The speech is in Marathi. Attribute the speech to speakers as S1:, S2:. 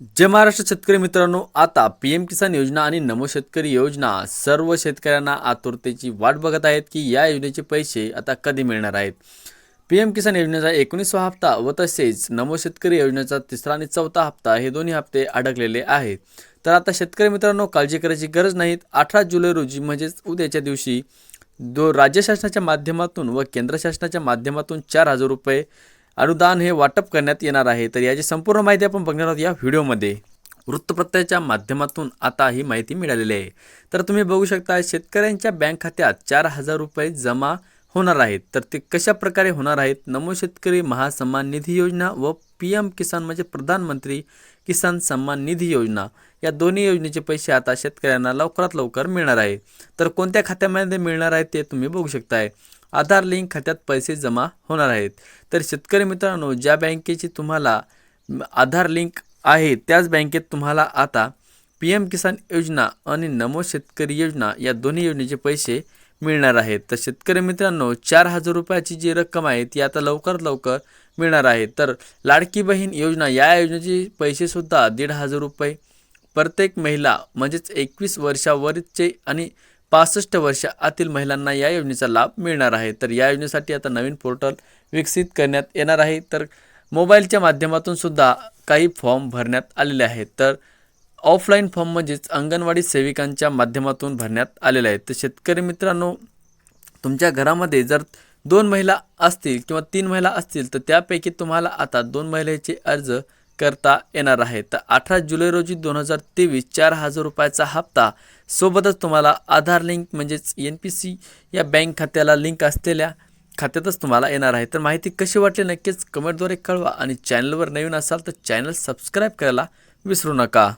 S1: जय महाराष्ट्र शेतकरी मित्रांनो आता पी एम किसान योजना आणि नमो शेतकरी योजना सर्व शेतकऱ्यांना आतुरतेची वाट बघत आहेत की या योजनेचे पैसे आता कधी मिळणार आहेत? पी एम किसान योजनेचा एकोणीसवा हप्ता व तसेच नमो शेतकरी योजनेचा तिसरा आणि चौथा हप्ता हे दोन्ही हप्ते अडकलेले आहेत. तर आता शेतकरी मित्रांनो काळजी करायची गरज नाहीत. अठरा जुलै रोजी म्हणजेच उद्याच्या दिवशी दो राज्य शासनाच्या माध्यमातून व केंद्र शासनाच्या माध्यमातून चार हजार रुपये अनुदान हे वाटप करण्यात येणार आहे. तर याची संपूर्ण माहिती आपण बघणार आहोत या व्हिडिओमध्ये. वृत्तपत्राच्या माध्यमातून आता ही माहिती मिळालेली आहे. तर तुम्ही बघू शकता शेतकऱ्यांच्या बँक खात्यात चार हजार रुपये जमा होणार आहेत. तर ते कशा प्रकारे होणार आहेत? नमो शेतकरी महासन्मान निधी योजना व पी एम किसान म्हणजे प्रधानमंत्री किसान सन्मान निधी योजना. या दोन्ही योजनेचे पैसे आता शेतकऱ्यांना लवकरात लवकर मिळणार आहे तर कोणत्या खात्यामध्ये मिळणार आहे ते तुम्ही बघू शकताय. आधार लिंक खात्यात पैसे जमा होणार आहेत. तर शेतकरी मित्रांनो ज्या बँकेची तुम्हाला आधार लिंक आहे त्याच बँकेत तुम्हाला आता पी एम किसान योजना आणि नमो शेतकरी योजना या दोन्ही योजनेचे पैसे मिळणार आहेत. तर शेतकरी मित्रांनो चार हजार रुपयाची जी रक्कम आहे ती आता लवकरात लवकर मिळणार आहे. तर लाडकी बहीण योजना या योजनेचे पैसेसुद्धा दीड हजार रुपये प्रत्येक महिला म्हणजेच एकवीस वर्षावरचे आणि पासष्ट वर्षा आतील महिलांना या योजनेचा लाभ मिळणार आहे. तर या योजनेसाठी आता नवीन पोर्टल विकसित करण्यात येणार आहे. तर मोबाईलच्या माध्यमातून सुद्धा काही फॉर्म भरण्यात आलेले आहेत. तर ऑफलाईन फॉर्म म्हणजेच अंगणवाडी सेविकांच्या माध्यमातून भरण्यात आलेले आहेत. तर शेतकरी मित्रांनो तुमच्या घरामध्ये जर दोन महिला असतील किंवा तीन महिला असतील तर त्यापैकी तुम्हाला आता दोन महिलेचे अर्ज करता येणार आहे. तर अठरा जुलै रोजी दोन हजार तेवीस चार हजार रुपयाचा हप्ता सोबतच तुम्हाला आधार लिंक म्हणजेच एन पी सी या बँक खात्याला लिंक असलेल्या खात्यातच तुम्हाला येणार आहे. तर माहिती कशी वाटली नक्कीच कमेंटद्वारे कळवा आणि चॅनलवर नवीन असाल तर चॅनल सबस्क्राईब करायला विसरू नका.